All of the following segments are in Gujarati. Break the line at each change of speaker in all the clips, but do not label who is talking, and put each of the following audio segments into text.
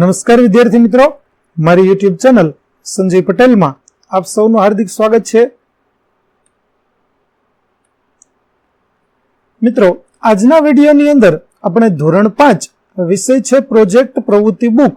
નમસ્કાર વિદ્યાર્થી મિત્રો. મારી યુટ્યુબ ચેનલ સંજય પટેલમાં આપ સૌનું હાર્દિક સ્વાગત છે. મિત્રો, આજના વિડીયોની અંદર આપણે ધોરણ પાંચ વિષય છે પ્રોજેક્ટ પ્રવૃત્તિ બુક,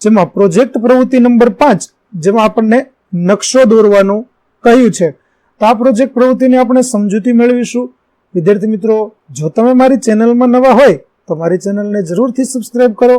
જેમાં પ્રોજેક્ટ પ્રવૃત્તિ નંબર પાંચ, જેમાં આપણને નકશો દોરવાનું કહ્યું છે. તો આ પ્રોજેક્ટ પ્રવૃત્તિની આપણે સમજૂતી મેળવીશું. વિદ્યાર્થી મિત્રો, જો તમે મારી ચેનલમાં નવા હોય, તો મારી ચેનલને જરૂરથી સબસ્ક્રાઇબ કરો.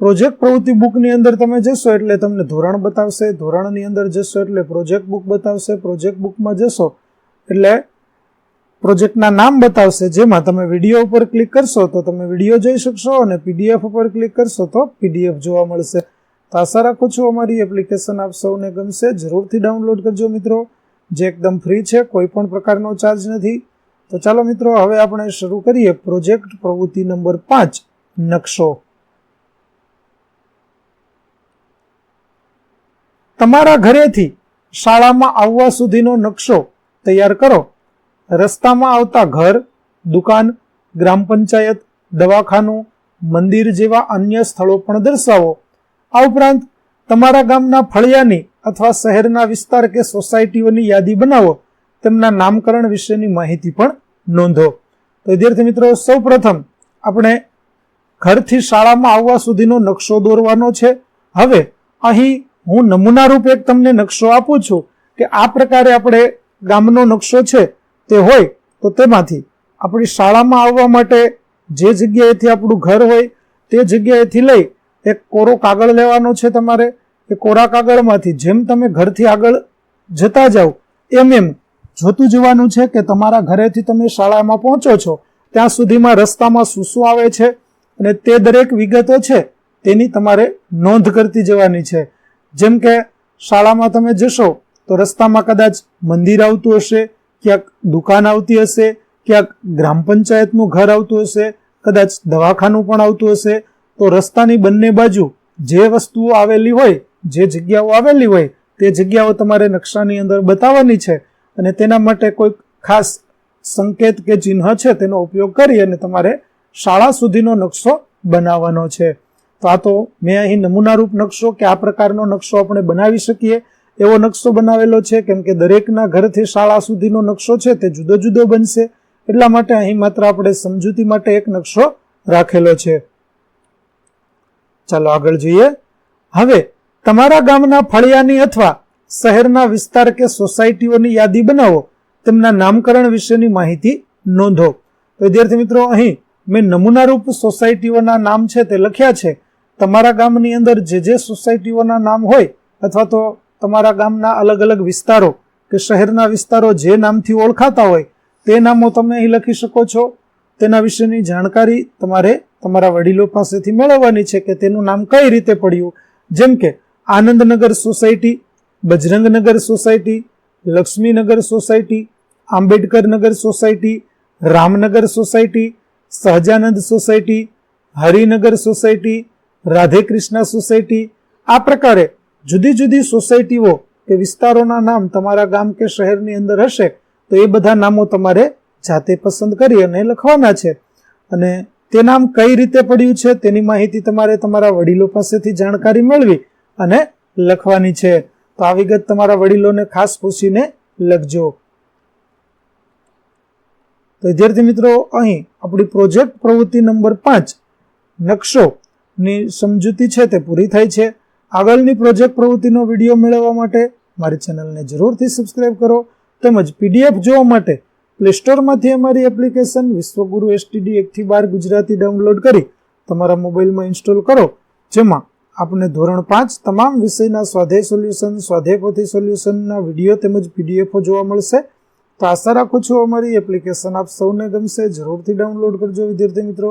પ્રોજેક્ટ પ્રવૃત્તિ બુકની અંદર તમે જશો એટલે તમને ધોરણ બતાવશે, ધોરણની અંદર જશો એટલે પ્રોજેક્ટ બુક બતાવશે પ્રોજેક્ટ બુકમાં જશો એટલે પ્રોજેક્ટના નામ બતાવશે, જેમાં તમે વીડિયો ઉપર ક્લિક કરશો તો તમે વીડિયો જોઈ શકશો અને પીડીએફ ઉપર ક્લિક કરશો તો પીડીએફ જોવા મળશે. તો આશા રાખું છું અમારી એપ્લિકેશન આપ સૌને ગમશે. જરૂરથી ડાઉનલોડ કરજો મિત્રો. જે એકદમ ફ્રી છે, કોઈ પણ પ્રકારનો ચાર્જ નથી. તો ચાલો મિત્રો, હવે આપણે શરૂ કરીએ પ્રોજેક્ટ પ્રવૃત્તિ નંબર પાંચ, નકશો. તમારા ઘરેથી શાળામાં આવવા સુધીનો નકશો તૈયાર કરો. રસ્તામાં આવતા ઘર, દુકાન, ગ્રામ પંચાયત, દવાખાનું, મંદિર જેવા અન્ય સ્થળો પણ દર્શાવો. આ ઉપરાંત તમારા ગામના ફળિયાની અથવા શહેરના વિસ્તાર કે સોસાયટીઓની યાદી બનાવો. તેમના નામકરણ વિશેની માહિતી પણ નોંધો. તો વિદ્યાર્થી મિત્રો સૌ પ્રથમ આપણે ઘરથી શાળામાં આવવા સુધીનો નકશો દોરવાનો છે. હવે અહીં હું નમૂના રૂપ એક તમને નકશો આપું છું કે આ પ્રકારે આપણે ગામનો નકશો છે તે હોય તો તેમાંથી આપણી શાળામાં આવવા માટે જે જગ્યાએથી આપણું ઘર હોય તે જગ્યાએથી લઈ એક કોરો કાગળ લેવાનો છે તમારે. એ કોરા કાગળમાંથી જેમ તમે ઘરથી આગળ જતા જાઓ, એમ એમ જોતું જવાનું છે કે તમારા ઘરેથી તમે શાળામાં પહોંચો છો. ત્યાં સુધીમાં રસ્તામાં શું શું આવે છે અને તે દરેક વિગતો છે તેની તમારે નોંધ કરતી જવાની છે. જેમ કે શાળામાં તમે જશો તો રસ્તામાં કદાચ મંદિર આવતું હશે, ક્યાંક દુકાન આવતી હશે, ક્યાંક ગ્રામ પંચાયતનું ઘર આવતું હશે, કદાચ દવાખાનું પણ આવતું હશે, તો રસ્તાની બંને બાજુ જે વસ્તુઓ આવેલી હોય, જે જગ્યાઓ આવેલી હોય, તે જગ્યાઓ તમારે નકશાની અંદર બતાવવાની છે અને તેના માટે કોઈ ખાસ સંકેત કે ચિહ્ન છે, તેનો ઉપયોગ કરી અને તમારે શાળા સુધીનો નકશો બનાવવાનો છે. તો આ તો મેં અહીં નમૂનારૂપ નકશો કે આ પ્રકારનો નકશો આપણે બનાવી શકીએ એવો નકશો બનાવેલો છે, કેમ કે દરેકના ઘરથી શાળા સુધીનો નકશો છે, તે જુદો જુદો બનશે. એટલા માટે અહીં માત્ર આપણે સમજૂતી માટે એક નકશો રાખેલો છે. ચાલો આગળ જોઈએ. હવે, તમારા ગામના ફળિયાની અથવા શહેરના વિસ્તાર કે સોસાયટીઓની યાદી બનાવો. તેમના નામકરણ વિશેની માહિતી નોંધો. તો વિદ્યાર્થી મિત્રો, અહીં મેં નમૂનારૂપ સોસાયટીઓના નામ છે તે લખ્યા છે. તમારા ગામની અંદર જે જે સોસાયટીઓના નામ હોય અથવા તો તમારા ગામના અલગ અલગ વિસ્તારો કે શહેરના વિસ્તારો જે નામથી ઓળખાતા હોય, તે નામો તમે અહીં લખી શકો છો. તેના વિશેની જાણકારી તમારે તમારા વડીલો પાસેથી મેળવવાની છે કે તેનું નામ કઈ રીતે પડ્યું. જેમ કે Anandnagar society, Bajrangnagar society, Laxminagar society Ambedkar Nagar society, Ramnagar society, Sahajanand society, Harinagar society Radhe Krishna society. આ પ્રકારે જુદી જુદી સોસાયટીઓ કે વિસ્તારોના નામ તમારા ગામ કે શહેરની અંદર હશે, તો એ બધા નામો તમારે જાતે પસંદ કરી અને લખવાના છે. અને તે નામ કઈ રીતે પડ્યું છે, તેની માહિતી તમારે તમારા વડીલો પાસેથી જાણકારી મેળવી અને લખવાની છે. તો આ વિગત તમારા વડીલોને ખાસ પૂછીને લખજો. તો વિદ્યાર્થી મિત્રો, અહીં આપણી પ્રોજેક્ટ પ્રવૃત્તિ નંબર પાંચ, નકશો ની સમજૂતી છે તે પૂરી થાય છે. આગળની પ્રોજેક્ટ પ્રવૃત્તિનો વીડિયો મેળવવા માટે મારી ચેનલને જરૂરથી સબસ્ક્રાઇબ કરો તેમજ પીડીએફ જોવા માટે પ્લે સ્ટોરમાંથી અમારી એપ્લિકેશન વિશ્વગુરુ એસટીડી એકથી બાર ગુજરાતી ડાઉનલોડ કરી તમારા મોબાઈલમાં ઇન્સ્ટોલ કરો, જેમાં આપને ધોરણ પાંચ તમામ વિષયના સ્વાધ્યાય સોલ્યુશન સ્વાધ્યાય સોલ્યુશનના વીડિયો તેમજ પીડીએફો જોવા મળશે. તો આશા રાખું છું અમારી એપ્લિકેશન આપ સૌને ગમશે. જરૂરથી ડાઉનલોડ કરજો, વિદ્યાર્થી મિત્રો.